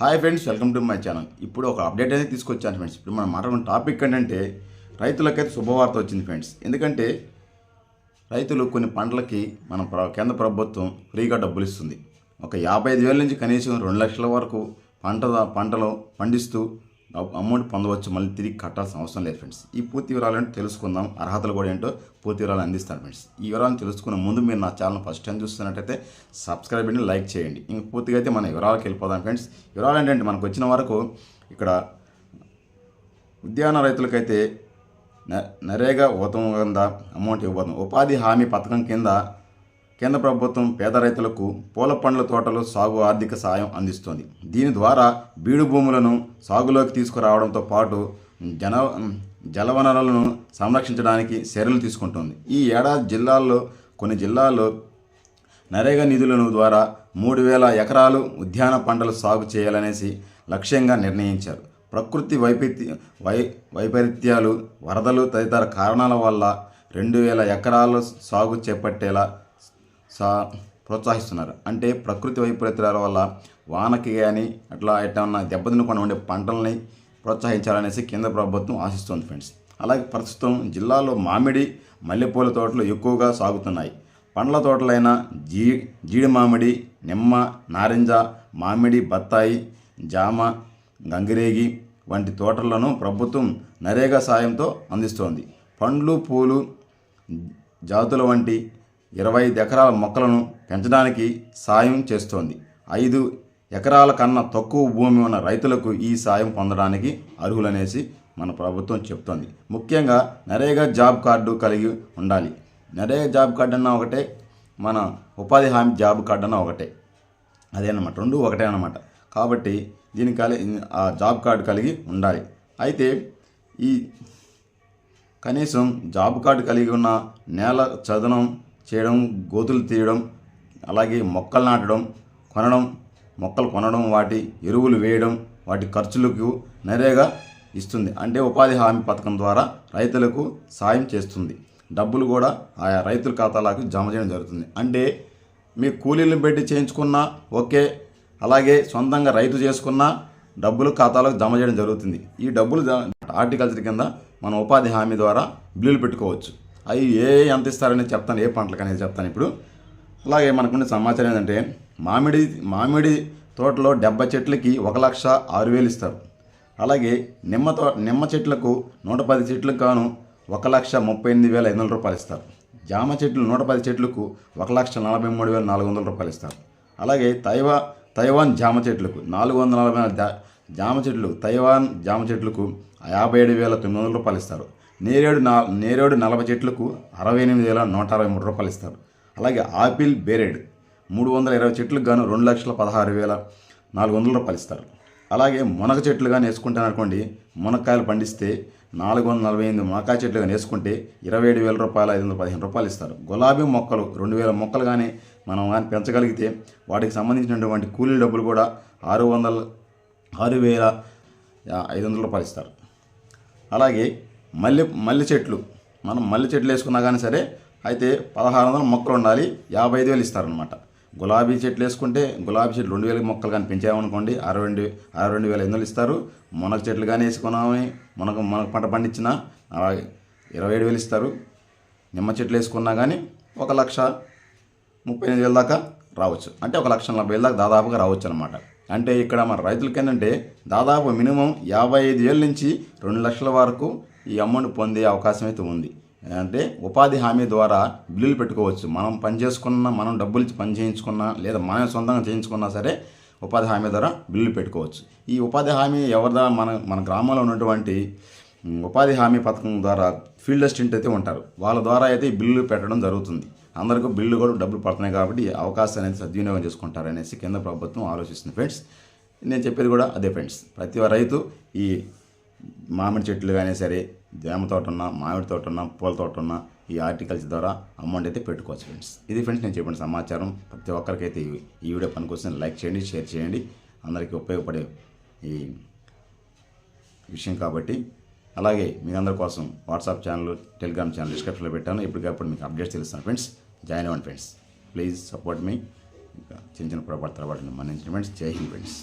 Hi friends welcome to my channel ఇప్పుడు ఒక update అనేది తీసుకొచ్చాను ఫ్రెండ్స్ ఇప్పుడు మనం మాట్లాడుకున్న టాపిక్ ఏంటంటే రైతులకైతే శుభవార్త వచ్చింది ఫ్రెండ్స్ ఎందుకంటే రైతులు కొన్ని పంటలకి మన కేంద్ర ప్రభుత్వం ఫ్రీగా డబ్బులు ఇస్తుంది. ఒక యాభై ఐదు వేల నుంచి కనీసం రెండు లక్షల వరకు పంట పంటలు పండిస్తూ అమౌంట్ పొందవచ్చు. మళ్ళీ తిరిగి కట్టాల్సిన అవసరం లేదు ఫ్రెండ్స్. ఈ పూర్తి వివరాలను తెలుసుకుందాం. అర్హతలు కూడా ఏంటో పూర్తి వివరాలు అందిస్తాను ఫ్రెండ్స్. ఈ వివరాలను తెలుసుకునే ముందు మీరు నా ఛానల్ ఫస్ట్ టైం చూస్తున్నట్టయితే సబ్స్క్రైబ్ అండి లైక్ చేయండి. ఇంక పూర్తిగా అయితే మన వివరాలకు వెళ్ళిపోదాం ఫ్రెండ్స్. వివరాలు ఏంటంటే మనకు వచ్చిన వరకు ఇక్కడ ఉద్యాన రైతులకైతే నరేగా ఉత్తమ కింద అమౌంట్ ఇవ్వబోతుంది. ఉపాధి హామీ పథకం కింద కేంద్ర ప్రభుత్వం పేద రైతులకు పూల పండ్ల తోటలు సాగు ఆర్థిక సాయం అందిస్తోంది. దీని ద్వారా బీడు భూములను సాగులోకి తీసుకురావడంతో పాటు జన జలవనరులను సంరక్షించడానికి చర్యలు తీసుకుంటుంది. ఈ ఏడాది జిల్లాల్లో కొన్ని జిల్లాల్లో నరేగా నిధులను ద్వారా మూడు వేల ఎకరాలు ఉద్యాన పంటలు సాగు చేయాలనేసి లక్ష్యంగా నిర్ణయించారు. ప్రకృతి వైపరీత్య వై వైపరీత్యాలు వరదలు తదితర కారణాల వల్ల రెండు వేల ఎకరాలు సాగు చేపట్టేలా సా ప్రోత్సహిస్తున్నారు. అంటే ప్రకృతి వైపరీత్యాల వల్ల వానకి కానీ అట్లా ఎట్లా దెబ్బతినకుండా ఉండే పంటల్ని ప్రోత్సహించాలనేసి కేంద్ర ప్రభుత్వం ఆశిస్తుంది ఫ్రెండ్స్. అలాగే ప్రస్తుతం జిల్లాలో మామిడి మల్లెపూల తోటలు ఎక్కువగా సాగుతున్నాయి. పండ్ల తోటలైన జీ జీడి మామిడి నిమ్మ నారింజ మామిడి బత్తాయి జామ గంగిరేగి వంటి తోటలను ప్రభుత్వం నరేగా సాయంతో అందిస్తోంది. పండ్లు పూలు జాతుల వంటి ఇరవై ఐదు ఎకరాల మొక్కలను పెంచడానికి సాయం చేస్తోంది. ఐదు ఎకరాల కన్నా తక్కువ భూమి ఉన్న రైతులకు ఈ సాయం పొందడానికి అర్హులనేసి మన ప్రభుత్వం చెప్తోంది. ముఖ్యంగా నరేగా జాబ్ కార్డు కలిగి ఉండాలి. నరేగా జాబ్ కార్డు అన్న ఒకటే మన ఉపాధి హామీ జాబ్ కార్డు అన్న ఒకటే. అదేనమాట రెండు ఒకటే అన్నమాట. కాబట్టి దీనికి కలిగి ఆ జాబ్ కార్డు కలిగి ఉండాలి. అయితే ఈ కనీసం జాబ్ కార్డు కలిగి ఉన్న నేల చదనం చేయడం గోతులు తీయడం అలాగే మొక్కలు నాటడం కొనడం మొక్కలు కొనడం వాటి ఎరువులు వేయడం వాటి ఖర్చులకు నరేగా ఇస్తుంది. అంటే ఉపాధి హామీ పథకం ద్వారా రైతులకు సాయం చేస్తుంది. డబ్బులు కూడా ఆయా రైతుల ఖాతాలకు జమ చేయడం జరుగుతుంది. అంటే మీ కూలీలను పెట్టి చేయించుకున్నా ఓకే అలాగే సొంతంగా రైతు చేసుకున్నా డబ్బులు ఖాతాలకు జమ చేయడం జరుగుతుంది. ఈ డబ్బులు హార్టికల్చర్ కింద మనం ఉపాధి హామీ ద్వారా బిల్లులు పెట్టుకోవచ్చు. అవి ఏ ఎంత ఇస్తారనేది చెప్తాను ఏ పంటలకు అనేది చెప్తాను ఇప్పుడు. అలాగే మనకున్న సమాచారం ఏంటంటే మామిడి మామిడి తోటలో డెబ్బై చెట్లకి ఒక లక్ష ఆరు వేలు ఇస్తారు. అలాగే నిమ్మ తో నిమ్మ చెట్లకు నూట పది చెట్లకు కాను ఒక లక్ష ముప్పై ఎనిమిది వేల ఐదు వందల రూపాయలు ఇస్తారు. జామ చెట్లు నూట పది చెట్లకు ఒక లక్ష నలభై మూడు వేల నాలుగు వందల రూపాయలు ఇస్తారు. అలాగే తైవా తైవాన్ జామ చెట్లకు నాలుగు వందల నలభై జామ చెట్లు తైవాన్ జామ చెట్లకు యాభై ఏడు వేల తొమ్మిది వందల రూపాయలు ఇస్తారు. నేరేడు నా నేరేడు నలభై చెట్లకు అరవై ఎనిమిది వేల నూట అరవై మూడు రూపాయలు ఇస్తారు. అలాగే ఆపిల్ బేరేడ్ మూడు వందల ఇరవై చెట్లకు గాను రెండు లక్షల పదహారు వేల నాలుగు వందల రూపాయలు ఇస్తారు. అలాగే మునగ చెట్లు కానీ వేసుకుంటాను అనుకోండి మునక్కాయలు పండిస్తే నాలుగు వందల నలభై ఎనిమిది మునక్కాయ చెట్లు కానీ వేసుకుంటే ఇరవై ఏడు వేల రూపాయలు ఐదు వందల పదిహేను రూపాయలు ఇస్తారు. గులాబీ మొక్కలు రెండు వేల మొక్కలు కానీ మనం కానీ పెంచగలిగితే వాటికి సంబంధించినటువంటి కూలీ డబ్బులు కూడా ఆరు వందల ఆరు వేల ఐదు వందల రూపాయలు ఇస్తారు. అలాగే మల్లె మల్లె చెట్లు. మనం మల్లె చెట్లు వేసుకున్నా కానీ సరే అయితే పదహారు వందల మొక్కలు ఉండాలి యాభై ఐదు వేలు ఇస్తారనమాట గులాబీ చెట్లు వేసుకుంటే గులాబీ చెట్లు రెండు వేల మొక్కలు కానీ పెంచామనుకోండి అరవై రెండు అరవై రెండు వేల ఐదు వందలు ఇస్తారు. మునగ చెట్లు కానీ వేసుకున్నామని మునగ మునగ పంట పండించిన అలాగే ఇరవై ఏడు వేలు ఇస్తారు. నిమ్మ చెట్లు వేసుకున్నా కానీ ఒక లక్ష ముప్పై ఎనిమిది వేల దాకా రావచ్చు. అంటే ఒక లక్ష నలభై వేల దాకా దాదాపుగా రావచ్చు అనమాట అంటే ఇక్కడ మన రైతులకి ఏంటంటే దాదాపు మినిమం యాభై ఐదు వేల నుంచి రెండు లక్షల వరకు ఈ అమౌంట్ పొందే అవకాశం అయితే ఉంది. అంటే ఉపాధి హామీ ద్వారా బిల్లులు పెట్టుకోవచ్చు. మనం పని చేసుకున్న మనం డబ్బులు ఇచ్చి పని చేయించుకున్నా లేదా మనం సొంతంగా చేయించుకున్నా సరే ఉపాధి హామీ ద్వారా బిల్లులు పెట్టుకోవచ్చు. ఈ ఉపాధి హామీ ఎవరిదా? మన మన గ్రామంలో ఉన్నటువంటి ఉపాధి హామీ పథకం ద్వారా ఫీల్డ్ అసిస్టెంట్ అయితే ఉంటారు. వాళ్ళ ద్వారా అయితే ఈ బిల్లు పెట్టడం జరుగుతుంది. అందరికీ బిల్లు కూడా డబ్బులు పడుతున్నాయి కాబట్టి అవకాశం అవకాశాన్ని అయితే సద్వినియోగం చేసుకుంటారు అనేసి కేంద్ర ప్రభుత్వం ఆలోచిస్తుంది. ఫ్రెండ్స్ నేను చెప్పేది కూడా అదే ఫ్రెండ్స్. ప్రతి రైతు ఈ మామిడి చెట్లు కానీ సరే జామ తోట ఉన్నా మామిడి తోట ఉన్నా పూల తోట ఉన్నా ఈ ఆర్టికల్స్ ద్వారా అమౌంట్ అయితే పెట్టుకోవచ్చు ఫ్రెండ్స్. ఇది ఫ్రెండ్స్ నేను చెప్పిన సమాచారం. ప్రతి ఒక్కరికైతే ఈ వీడియో పనికొస్తుంది లైక్ చేయండి షేర్ చేయండి. అందరికీ ఉపయోగపడే ఈ విషయం కాబట్టి. అలాగే మీ అందరి కోసం వాట్సాప్ ఛానల్ టెలిగ్రామ్ ఛానల్ డిస్క్రిప్షన్లో పెట్టాను. ఇప్పటికప్పుడు మీకు అప్డేట్స్ తెలుస్తాను ఫ్రెండ్స్. జాయిన్ అవ్వండి ఫ్రెండ్స్. Please support me. ఇంకా చిన్న చిన్న పొరపాటు తర్వాత మన్నించిన ఫ్రెండ్స్. జై హింద్ ఫ్రెండ్స్.